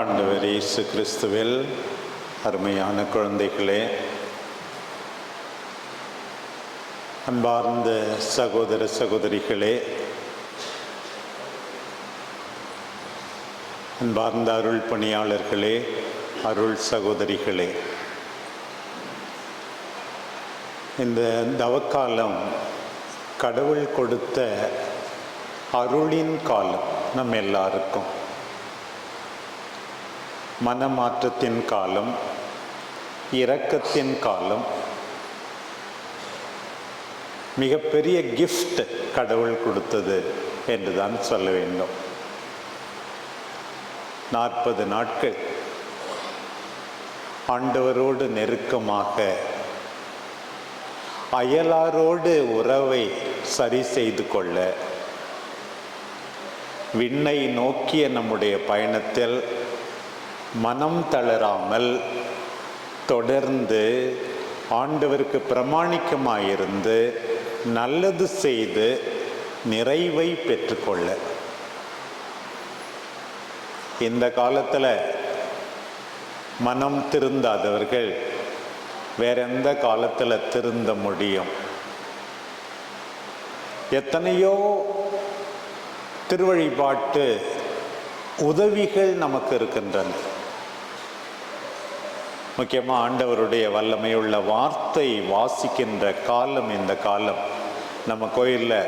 ஆண்டவர் இயேசு கிறிஸ்துவில் அருமையான குழந்தைகளே அன்பார்ந்த சகோதர சகோதரிகளே அன்பார்ந்த அருள் பணியாளர்களே அருள் சகோதரிகளே. இந்த தவக்காலம் கடவுள் கொடுத்த அருளின் காலம் நம் எல்லாருக்கும். மனமாற்றத்தின் காலம் இரக்கத்தின் காலம் மிகப்பெரிய கிஃப்ட் கடவுள் கொடுத்தது என்று தான் சொல்ல வேண்டும். நாற்பது நாட்கள் ஆண்டவரோடு நெருக்கமாக அயலாரோடு உறவை சரி செய்து கொள்ள விண்ணை நோக்கிய நம்முடைய பயணத்தில் மனம் தளராமல் தொடர்ந்து ஆண்டவருக்கு பிரமாணிக்கமாயிருந்து நல்லது செய்து நிறைவை பெற்றுக்கொள்ள. இந்த காலத்தில் மனம் திருந்தாதவர்கள் வேற எந்த காலத்தில் திருந்த முடியும்? எத்தனையோ திருவழிபாட்டு உதவிகள் நமக்கு இருக்கின்றன. முக்கியமாக ஆண்டவருடைய வல்லமையுள்ள வார்த்தை வாசிக்கின்ற காலம் இந்த காலம். நம்ம கோயிலில்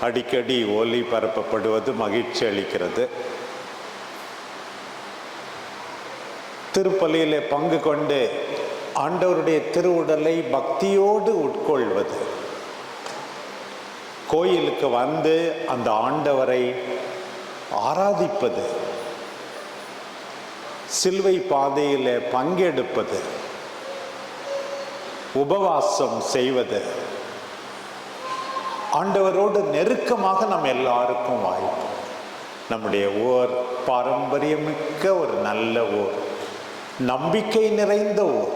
அடிக்கடி ஒலி பரப்பப்படுவது மகிழ்ச்சி அளிக்கிறது. திருப்பலியிலே பங்கு கொண்டு ஆண்டவருடைய திருவுடலை பக்தியோடு உட்கொள்வது. கோயிலுக்கு வந்து அந்த ஆண்டவரை ஆராதிப்பது. சிலுவை பாதையில் பங்கெடுப்பது உபவாசம் செய்வது ஆண்டவரோடு நெருக்கமாக நம்ம எல்லாருக்கும் வாய்ப்பு. நம்முடைய ஊர் பாரம்பரியமிக்க ஒரு நல்ல ஊர் நம்பிக்கை நிறைந்த ஊர்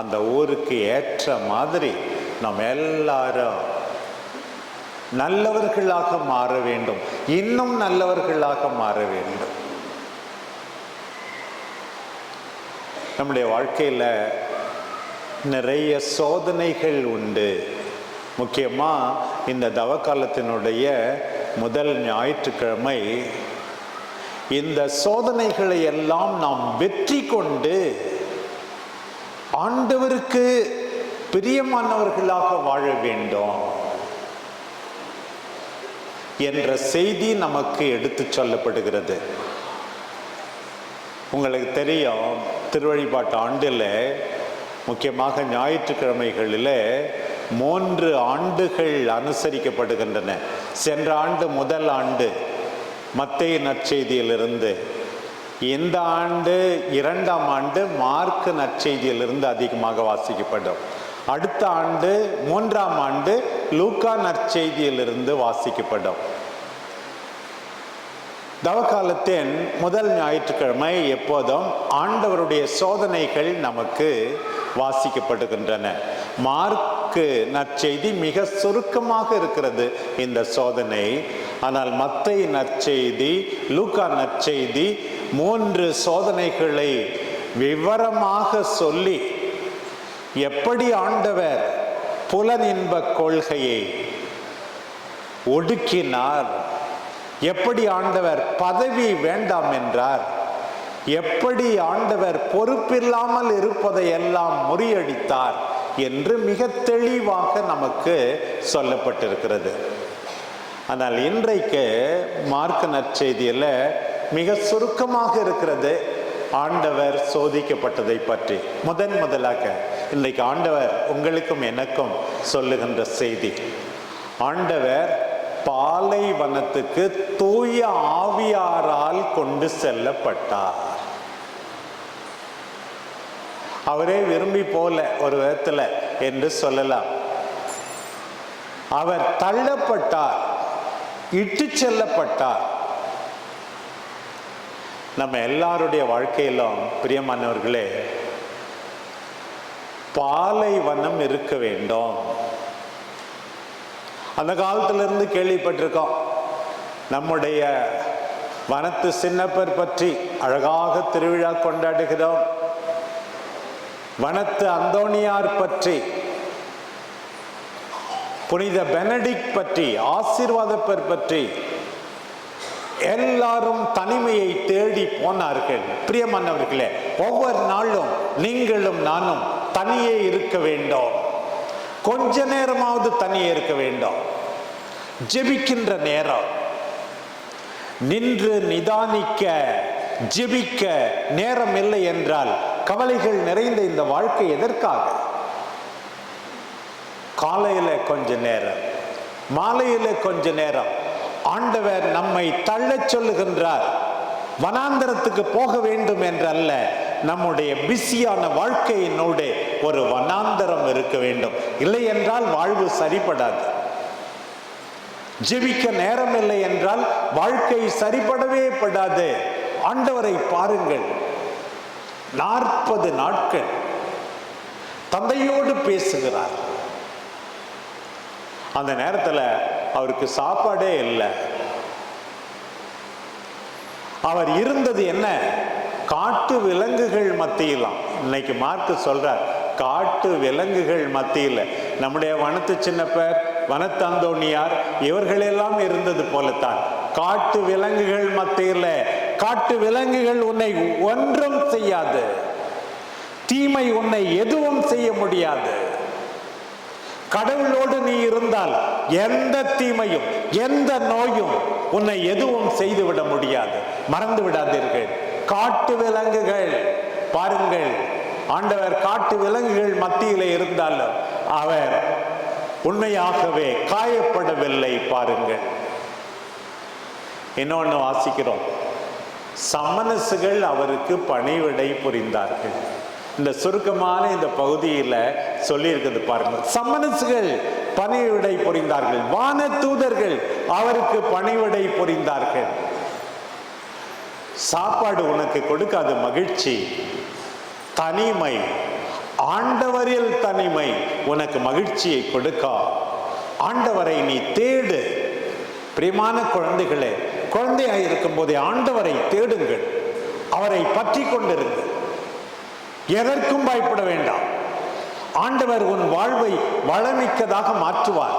அந்த ஊருக்கு ஏற்ற மாதிரி நம்ம எல்லாரும் நல்லவர்களாக மாற வேண்டும். இன்னும் நல்லவர்களாக மாற வேண்டும். நம்முடைய வாழ்க்கையில் நிறைய சோதனைகள் உண்டு. முக்கியமாக இந்த தவக்காலத்தினுடைய முதல் ஞாயிற்றுக்கிழமை. இந்த சோதனைகளை எல்லாம் நாம் வெற்றி கொண்டு ஆண்டவருக்கு பிரியமானவர்களாக வாழ வேண்டும். என்ற செய்தி நமக்கு எடுத்து சொல்லப்படுகிறது. உங்களுக்கு தெரியும் திருவழிபாட்டு ஆண்டில் முக்கியமாக ஞாயிற்றுக்கிழமைகளில் மூன்று ஆண்டுகள் அனுசரிக்கப்படுகின்றன. சென்ற ஆண்டு முதல் ஆண்டு மத்திய நற்செய்தியிலிருந்து இந்த ஆண்டு இரண்டாம் ஆண்டு மார்க் நற்செய்தியிலிருந்து அதிகமாக வாசிக்கப்படும். அடுத்த ஆண்டு மூன்றாம் ஆண்டு லூக்கா நற்செய்தியிலிருந்து வாசிக்கப்படும். தவக்காலத்தின் முதல் ஞாயிற்றுக்கிழமை எப்போதும் ஆண்டவருடைய சோதனைகள் நமக்கு வாசிக்கப்படுகின்றன. மார்க்கு நற்செய்தி மிக சுருக்கமாக இருக்கிறது இந்த சோதனை. ஆனால் மத்தை நற்செய்தி லூக்கா நற்செய்தி மூன்று சோதனைகளை விவரமாக சொல்லி எப்படி ஆண்டவர் புலனின்ப கொள்கையை ஒடுக்கினார் எப்படி ஆண்டவர் பதவி வேண்டாம் என்றார்? எப்படி ஆண்டவர் பொறுப்பில்லாமல் இருப்பதை எல்லாம் முறியடித்தார் என்று மிக தெளிவாக நமக்கு சொல்லப்பட்டிருக்கிறது. ஆனால் இன்றைக்கு மார்க்க நற்செய்தியில் மிக சுருக்கமாக இருக்கிறது ஆண்டவர் சோதிக்கப்பட்டதை பற்றி. முதன் முதலாக இன்றைக்கு ஆண்டவர் உங்களுக்கும் எனக்கும் சொல்லுகின்ற செய்தி. ஆண்டவர் பாலைவனத்துக்கு தூய ஆவியாரால் கொண்டு செல்லப்பட்டார். அவரே விரும்பி போல ஒரு விதத்தில் என்று சொல்லலாம். அவர் தள்ளப்பட்டார் இட்டு செல்லப்பட்டார். நம்ம எல்லாருடைய வாழ்க்கையிலும் பிரியமானவர்களே பாலைவனம் இருக்க வேண்டும். அந்த காலத்திலிருந்து கேள்விப்பட்டிருக்கோம் நம்முடைய வனத்து சின்னப்பர் பற்றி அழகாக திருவிழா கொண்டாடுகிறோம். வனத்து அந்தோணியார் பற்றி புனித பெனடிக் பற்றி ஆசீர்வாதப்பர் பற்றி எல்லாரும் தனிமையை தேடி போனார்கள். பிரியமானவர்களே ஒவ்வொரு நாளும் நீங்களும் நானும் தனியே இருக்க வேண்டும். கொஞ்ச நேரமாவது தனியே இருக்க வேண்டும். ஜெபிக்கின்ற நேரம். நின்று நிதானிக்க ஜெபிக்க நேரம் இல்லை என்றால் கவலைகள் நிறைந்த இந்த வாழ்க்கை எதற்காக? காலையில கொஞ்ச நேரம் மாலையில கொஞ்ச நேரம். ஆண்டவர் நம்மை தள்ளச் சொல்லுகின்றார். வனாந்தரத்துக்கு போக வேண்டும் என்றல்ல நம்முடைய பிஸியான வாழ்க்கையினோடு ஒரு வனாந்தரம் இருக்க வேண்டும். இல்லை என்றால் வாழ்வு சரிப்படாது. ஜெபிக்க நேரம் இல்லை என்றால் வாழ்க்கை சரிபடவே படாது. ஆண்டவரை பாருங்கள். நாற்பது நாட்கள் தந்தையோடு பேசுகிறார். அந்த நேரத்தில் அவருக்கு சாப்பாடே இல்லை. அவர் இருந்தது என்ன? காட்டு விலங்குகள் மத்தியிலாம் இன்னைக்கு மார்க்கு சொல்றார் காட்டு விலங்குகள் மத்தியில். நம்முடைய வனத்து சின்னப்ப வனத்தாந்தோணியார் இவர்களெல்லாம் இருந்தது போலத்தான். காட்டு விலங்குகள் மத்தியில் காட்டு விலங்குகள் உன்னை ஒன்றும் செய்யாது. தீமை உன்னை எதுவும் செய்ய முடியாது. கடவுளோடு நீ இருந்தால் எந்த தீமையும் எந்த நோயும் உன்னை எதுவும் செய்துவிட முடியாது. மறந்து விடாதீர்கள். காட்டு விலங்குகள் பாருங்கள் ஆண்டவர் காட்டு விலங்குகள் மத்தியில் இருந்தாலும் அவர் உண்மையாகவே காயப்படவில்லை பாருங்கள். இன்னொன்று வாசிக்கிறோம். சமணசுகள் அவருக்கு பணிவிடை புரிந்தார்கள். இந்த சுருக்கமான இந்த பகுதியில் சொல்லியிருக்கிறது பாருங்கள். சம்மனசுகள் பணிவிடை புரிந்தார்கள். வான தூதர்கள் அவருக்கு பணிவிடை புரிந்தார்கள். சாப்பாடு உனக்கு கொடுக்காத மகிழ்ச்சி தனிமை ஆண்டவரில் தனிமை உனக்கு மகிழ்ச்சியை கொடுக்கா. ஆண்டவரை நீ தேடு. பிரியமான குழந்தைகளே குழந்தையாக இருக்கும் போதே ஆண்டவரை தேடுங்கள். அவரை பற்றி கொண்டிருங்கள். எதற்கும் பயப்பட வேண்டாம். ஆண்டவர் உன் வாழ்வை வளமிக்கதாக மாற்றுவார்.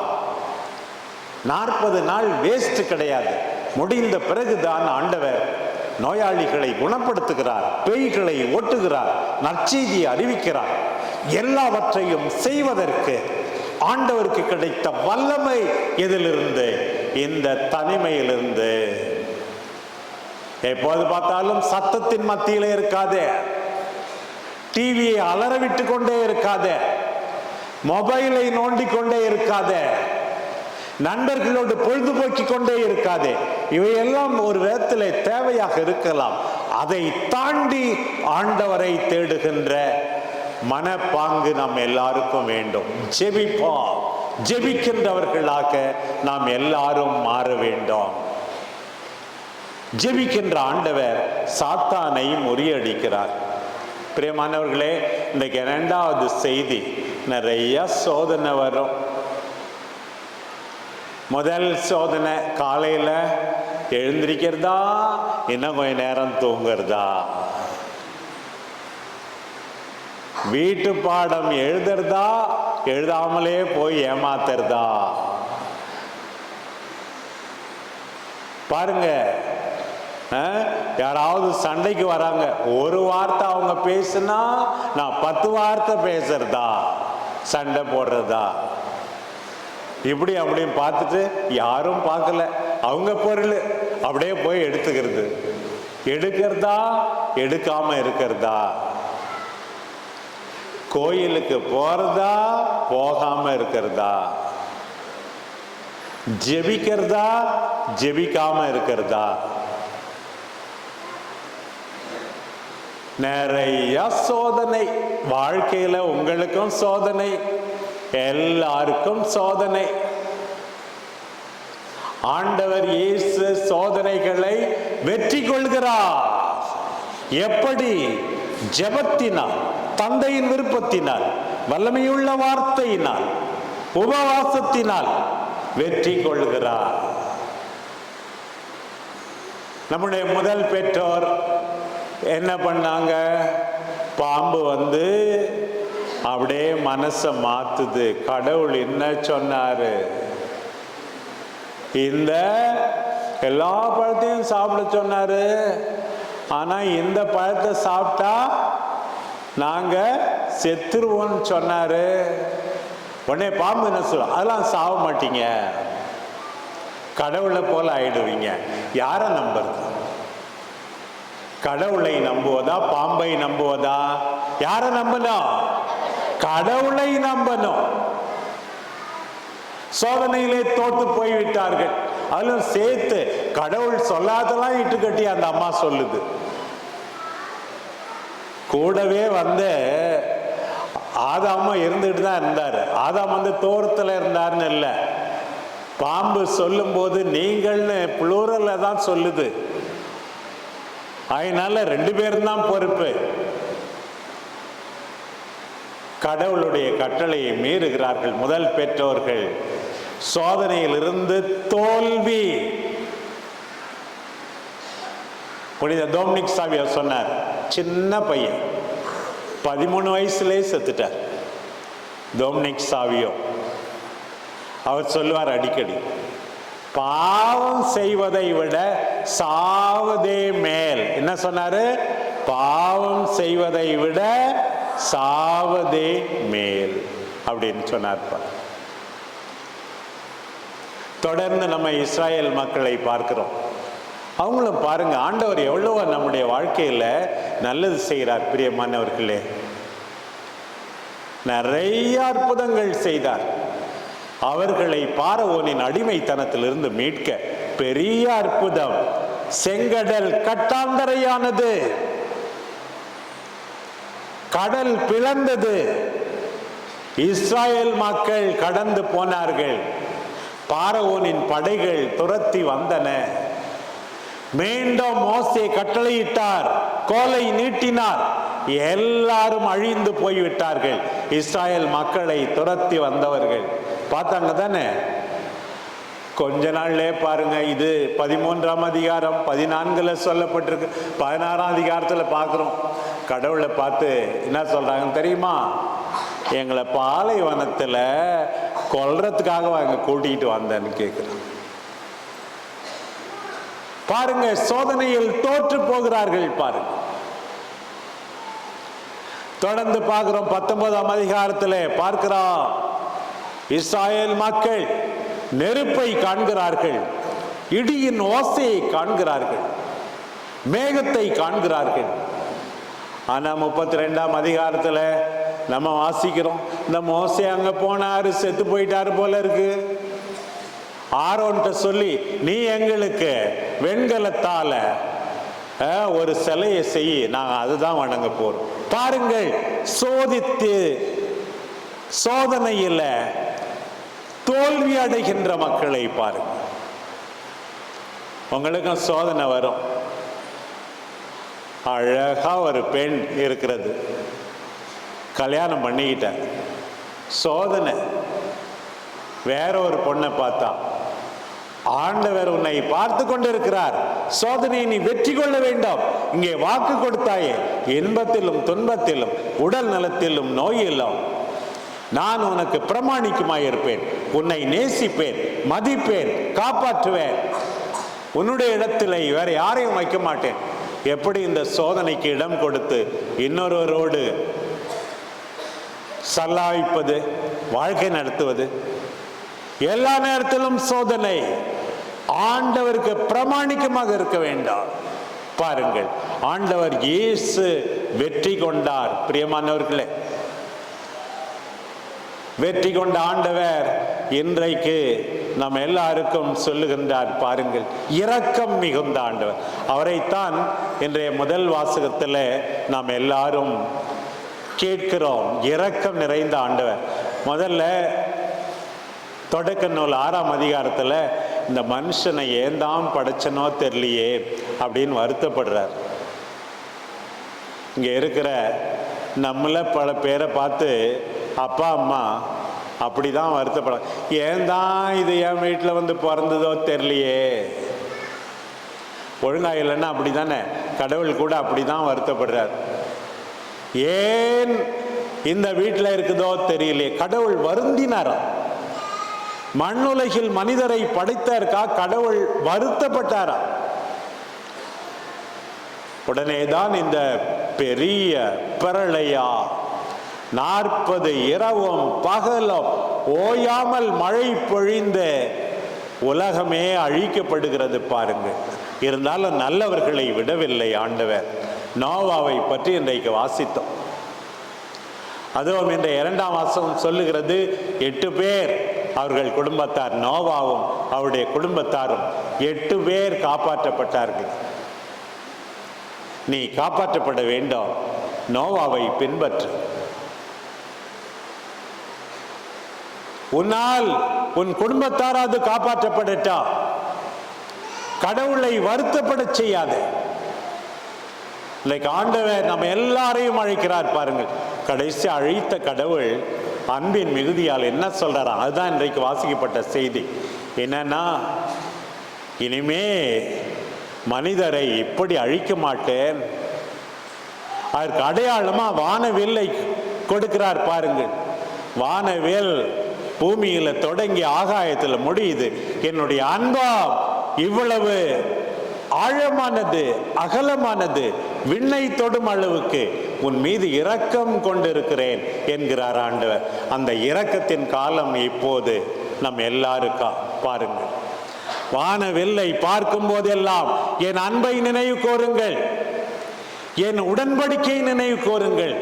நாற்பது நாள் வேஸ்ட் கிடையாது. முடிந்த பிறகுதான் ஆண்டவர் நோயாளிகளை குணப்படுத்துகிறார் பேய்களை ஓட்டுகிறார் நற்செய்தியை அறிவிக்கிறார். எல்லாவற்றையும் செய்வதற்கு ஆண்டவருக்கு கிடைத்த வல்லமை எதிலிருந்து? இந்த தனிமையிலிருந்து. எப்போது பார்த்தாலும் சத்தத்தின் மத்தியிலே இருக்காதே. டிவியை அலறவிட்டு கொண்டே இருக்காத. மொபைலை நோண்டி கொண்டே இருக்காத. நண்பர்களோடு பொழுதுபோக்கி கொண்டே இருக்காதே. இவையெல்லாம் ஒரு விதத்தில் தேவையாக இருக்கலாம். அதை தாண்டி ஆண்டவரை தேடுகின்ற மனப்பாங்கு நாம் எல்லாருக்கும் வேண்டும். ஜெபிப்போம். ஜெபிக்கின்றவர்களாக நாம் எல்லாரும் மாற வேண்டும். ஜெபிக்கின்ற ஆண்டவர் சாத்தானை முறியடிக்கிறார். பிரியமானவர்களே இன்றைக்கு இரண்டாவது செய்தி. நிறைய சோதனை வரும். முதல் சோதனை காலையில் எழுந்திருக்கிறதா? இன்னும் கொஞ்ச நேரம் தூங்குறதா? வீட்டு பாடம் எழுதுறதா? எழுதாமலே போய் ஏமாத்துறதா? பாருங்க யாராவது சண்டைக்கு வராங்க ஒரு வார்த்தை அவங்க பேசுனா நான் பத்து வார்த்தை பேசுறதா? சண்டை போடுறதா? இப்படி அப்படின்னு பார்த்துட்டு யாரும் பார்க்கல. அவங்க பொருள். அப்படியே போய் எடுத்துக்கிறது. எடுக்கிறதா? எடுக்காம இருக்கிறதா? கோயிலுக்கு போறதா? போகாம இருக்கிறதா? ஜெபிக்கிறதா? ஜெபிக்காம இருக்கிறதா? நிறைய சோதனை. வாழ்க்கையில உங்களுக்கும் சோதனை. எல்லாருக்கும் சோதனை. ஆண்டவர் இயேசு சோதனைகளை வெற்றி கொள்கிறார். எப்படி? ஜெபத்தினால் தந்தையின் விருப்பத்தினால் வல்லமையுள்ள வார்த்தையினால் உபவாசத்தினால் வெற்றி கொள்கிறார். நம்முடைய முதல் பெற்றோர் என்ன பண்ணாங்க? பாம்பு வந்து அப்படியே மனசை மாத்துது. கடவுள் என்ன சொன்னாரு? இந்த எல்லா பழத்தையும் சாப்பிட சொன்னாரு. ஆனா இந்த பழத்தை சாப்பிட்டா நாங்க செத்துருவோம்னு சொன்னாரு. உடனே பாம்பு என்ன சொல்லும் அதெல்லாம் சாக மாட்டீங்க. கடவுளை போல ஆயிடுவீங்க. யாரை நம்புறது? கடவுளை நம்புவதா பாம்பை நம்புவதா? யாரை நம்பணும்? கடவுளை நம்பணும். சோதனையிலே தோத்து போய்விட்டார்கள். அதிலும் சேர்த்து கடவுள் சொல்லாதெல்லாம் இட்டு கட்டி அந்த அம்மா சொல்லுது. கூடவே வந்து ஆதாமும் இருந்துட்டு தான் இருந்தார். ஆதாம் வந்து தோரத்தில் இருந்தார்னு இல்லை. பாம்பு சொல்லும்போது நீங்கள்னு புளூரலில் தான் சொல்லுது. அதனால ரெண்டு பேரும் தான் பொறுப்பு. கடவுளுடைய கட்டளையை மீறுகிறார்கள் முதல் பெற்றோர்கள். சோதனையிலிருந்து தோல்வி. புனித டோமினிக் சாவியார் சொன்னார் சின்ன பையன் பதிமூணு வயசுலேயே செத்துட்டார். டோமினிக் சாவியோ அவர் சொல்லுவார் அடிக்கடி பாவம் செய்வதை விட சாவதே மேல். என்ன சொன்னாரு? பாவம் செய்வதை விட சாவதே மேல். அப்படின்னு சொன்னார் தொடர்ந்து நம்ம இஸ்ராயேல் மக்களை பார்க்கிறோம். அவங்களும் பாருங்க ஆண்டவர் எவ்வளவோ நம்முடைய வாழ்க்கையில் நல்லது செய்கிறார் பிரியமானவர்களே. நிறைய அற்புதங்கள் செய்தார். அவர்களை பாரவோனின் அடிமைத்தனத்திலிருந்து மீட்க பெரிய அற்புதம். செங்கடல் கட்டாந்தரையானது. கடல் பிளந்தது. இஸ்ராயேல் மக்கள் கடந்து போனார்கள். பாரவோனின் படைகள் துரத்தி வந்தன. மீண்டும் மோசே கட்டளையிட்டார் கோலை நீட்டினார். எல்லாரும் அழிந்து போய்விட்டார்கள். இஸ்ராயேல் மக்களை துரத்தி வந்தவர்கள். பார்த்தாங்க தானே? கொஞ்ச நாள்லே பாருங்க இது பதிமூன்றாம் அதிகாரம் பதினான்குல சொல்லப்பட்டிருக்கு. பதினாறாம் அதிகாரத்துல பார்க்குறோம். கடவுளை பார்த்து என்ன சொல்றாங்க தெரியுமா? எங்களை பாலைவனத்தில் கொல்றதுக்காகவா அங்க கூட்டிகிட்டு வந்தேன்னு கேட்குறான் பாருங்க சோதனையில் தோற்று போகிறார்கள் பாருங்க. தொடர்ந்து பார்க்கிறோம் பத்தொன்பதாம் அதிகாரத்தில் பார்க்கிறோம். இஸ்ராயேல் மக்கள் நெருப்பை காண்கிறார்கள் இடியின் ஓசையை காண்கிறார்கள் மேகத்தை காண்கிறார்கள். ஆனா முப்பத்தி ரெண்டாம் அதிகாரத்தில் நம்ம வாசிக்கிறோம். இந்த மோசை அங்கே போனார் செத்து போயிட்டாரு போல இருக்கு. ஆரோன்ட்ட சொல்லி நீ எங்களுக்கு வெண்கலத்தால ஒரு சிலையை செய். நாங்கள் அதுதான் வணங்க போறோம். பாருங்கள் சோதித்து சோதனையில் தோல்வி அடைகின்ற மக்களை பாருங்க. உங்களுக்கும் சோதனை வரும். அழகா ஒரு பெண் இருக்கிறது. கல்யாணம் பண்ணிக்கிட்டேன். சோதனை. வேற ஒரு பொண்ணை பார்த்தா ஆண்டவர் உன்னை பார்த்து கொண்டிருக்கிறார். சோதனையை நீ வெற்றி கொள்ள வேண்டும். இங்கே வாக்கு கொடுத்தாயே இன்பத்திலும் துன்பத்திலும் உடல் நலத்திலும் நோயிலும். நான் உனக்கு பிரமாணிக்குமாய் இருப்பேன் உன்னை நேசிப்பேன் மதிப்பேன் காப்பாற்றுவேன். உன்னுடைய இடத்துல வேற யாரையும் வைக்க மாட்டேன். எப்படி இந்த சோதனைக்கு இடம் கொடுத்து இன்னொருவரோடு சல்லாய்ப்பது வாழ்க்கை நடத்துவது. எல்லா நேரத்திலும் சோதனை. ஆண்டவருக்கு பிரமாணிக்கமாக இருக்க வேண்டாம். பாருங்கள் ஆண்டவர் இயேசு வெற்றி கொண்டார். பிரியமானவர்களே வெற்றி கொண்ட ஆண்டவர் இன்றைக்கு நாம் எல்லாருக்கும் சொல்லுகின்றார். பாருங்கள் இரக்கம் மிகுந்த ஆண்டவர். அவரைத்தான் இன்றைய முதல் வாசகத்தில் நாம் எல்லாரும் கேட்கிறோம். இரக்கம் நிறைந்த ஆண்டவர். முதல்ல தொடக்க நூல் ஆறாம் அதிகாரத்தில் இந்த மனுஷனை ஏந்தாம் படைச்சனோ தெரியலையே? அப்படின்னு வருத்தப்படுறார். இங்கே இருக்கிற நம்மள பல பேரை பார்த்து அப்பா அம்மா அப்படி தான் வருத்தப்பட ஏன் தான் இது என் வீட்டில் வந்து பிறந்ததோ தெரியலையே? ஒழுங்காக இல்லைன்னா அப்படி தானே கடவுள் கூட அப்படி தான் வருத்தப்படுறார். ஏன் இந்த வீட்டில் இருக்குதோ தெரியலையே கடவுள் வருந்தினாராம் மண்ணுலகில் மனிதரை படைத்தற்கா கடவுள் வருத்தப்பட்டாராம் உடனேதான் இந்த பெரிய பிரளையா நாற்பது இரவும் பகலும் ஓயாமல் மழை பொழிந்த உலகமே அழிக்கப்படுகிறது பாருங்க இருந்தாலும் நல்லவர்களை விடவில்லை ஆண்டவர். நோவாவை பற்றி இன்றைக்கு வாசித்தோம். அதுவும் இந்த இரண்டாம் வாசம் சொல்லுகிறது எட்டு பேர் அவர்கள் குடும்பத்தார் நோவாவும் அவருடைய குடும்பத்தாரும் எட்டு பேர் காப்பாற்றப்பட்டார்கள். நீ காப்பாற்றப்பட வேண்டும் நோவாவை பின்பற்று. உன்னால் உன் குடும்பத்தாராவது காப்பாற்றப்படட்டா? கடவுளை வருத்தப்பட செய்யாதே. லைக் ஆண்டவர் நம்ம எல்லாரையும் அழைக்கிறார் பாருங்கள். கடைசி அழைத்த கடவுள் அன்பின் மிகுதியால் என்ன சொல்கிறாரா அதுதான் இன்றைக்கு வாசிக்கப்பட்ட செய்தி. என்னன்னா இனிமே மனிதரை இப்படி அழிக்க மாட்டேன். அதற்கு அடையாளமா வானவில்லை கொடுக்கிறார் பாருங்கள். வானவில் பூமியில் தொடங்கி ஆகாயத்தில் முடியுது. என்னுடைய அன்பா இவ்வளவு ஆழமானது அகலமானது விண்ணை தொடும் அளவுக்கு உன் மீது இரக்கம் கொண்டிருக்கிறேன் என்கிறார் ஆண்டவர். அந்த இரக்கத்தின் காலம் இப்போது நம் எல்லாருக்கா? பாருங்கள். வானவில்லை பார்க்கும் போதெல்லாம் என் அன்பை நினைவு கோருங்கள். என் உடன்படிக்கையை நினைவு கோருங்கள்.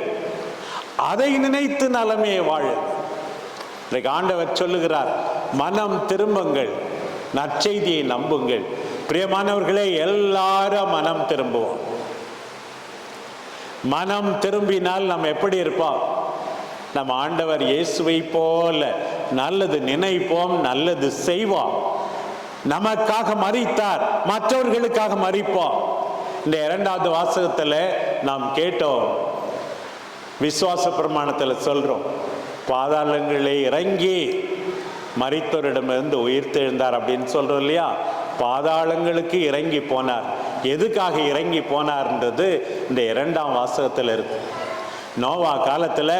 அதை நினைத்து நலமே வாழ. இன்றைக்கு ஆண்டவர் சொல்லுகிறார் மனம் திரும்புங்கள் நற்செய்தியை நம்புங்கள். பிரியமானவர்களே எல்லாரும் மனம் திரும்புவோம். மனம் திரும்பினால் நம்ம எப்படி இருப்போம்? நம்ம ஆண்டவர் இயேசுவை போல நல்லது நினைப்போம் நல்லது செய்வோம். நமக்காக மறித்தார் மற்றவர்களுக்காக மறிப்போம் இந்த இரண்டாவது வாசகத்தில் நாம் கேட்டோம் விசுவாச பிரமாணத்தில் சொல்றோம் பாதாளங்களை இறங்கி மறித்தோரிடமிருந்து உயிர் தெழுந்தார் அப்படின்னு சொல்றோம் இல்லையா? பாதாளங்களுக்கு இறங்கி போனார். எதுக்காக இறங்கி போனார்ன்றது இந்த இரண்டாம் வாசகத்தில் இருக்கு. நோவா காலத்தில்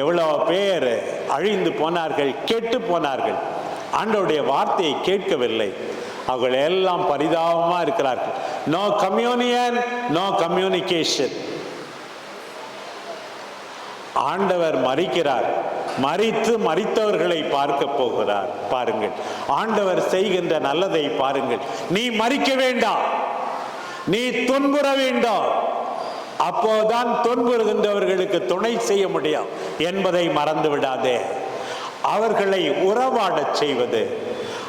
எவ்வளோ பேர் அழிந்து போனார்கள் கெட்டு போனார்கள். ஆண்டோடைய வார்த்தையை கேட்கவில்லை. அவர்கள் எல்லாம் பரிதாபமாக இருக்கிறார்கள். நோ கம்யூனியன் நோ கம்யூனிகேஷன் ஆண்டவர் மறிக்கிறார். மறித்து மறித்தவர்களை பார்க்க போகிறார். பாருங்கள். ஆண்டவர் செய்கின்ற நல்லதை பாருங்கள். நீ மறிக்க வேண்டாம் நீ துன்புற வேண்டாம் அப்போதான் துன்புறுகின்றவர்களுக்கு துணை செய்ய முடியும் என்பதை மறந்து விடாதே அவர்களை உறவாடச் செய்வது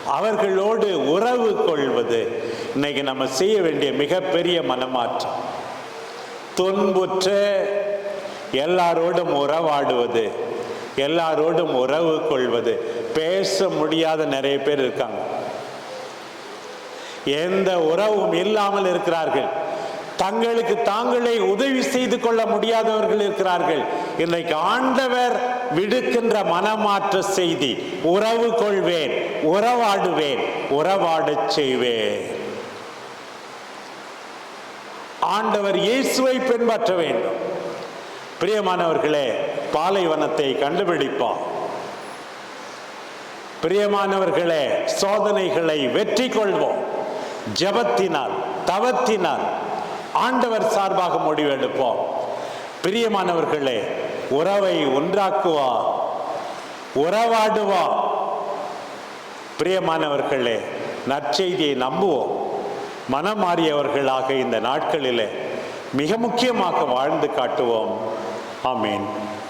அவர்களோடு உறவு கொள்வது இன்னைக்கு நம்ம செய்ய வேண்டிய மிகப்பெரிய மனமாற்றம். துன்புற்று எல்லாரோடும் உறவாடுவது எல்லாரோடும் உறவு கொள்வது. பேச முடியாத நிறைய பேர் இருக்காங்க. எந்த உறவும் இல்லாமல் இருக்கிறார்கள். தங்களுக்கு தாங்களே உதவி செய்து கொள்ள முடியாதவர்கள் இருக்கிறார்கள். இன்றைக்கு ஆண்டவர் விடுக்கின்ற மனமாற்ற செய்தி உறவு கொள்வேன் உறவாடுவேன் உறவாடச் செய்வேன். ஆண்டவர் இயேசுவை பின்பற்ற வேண்டும். பிரியமானவர்களே பாலைவனத்தை கண்டுபிடிப்போம். பிரியமானவர்களே சோதனைகளை வெற்றி கொள்வோம் ஜபத்தினால் தவத்தினால் ஆண்டவர் சார்பாக முடிவெடுப்போம். பிரியமானவர்களே உறவை ஒன்றாக்குவா உறவாடுவா? பிரியமானவர்களே நற்செய்தியை நம்புவோம். மனம் மாறியவர்களாக இந்த நாட்களிலே மிக முக்கியமாக வாழ்ந்து காட்டுவோம். ஆமீன்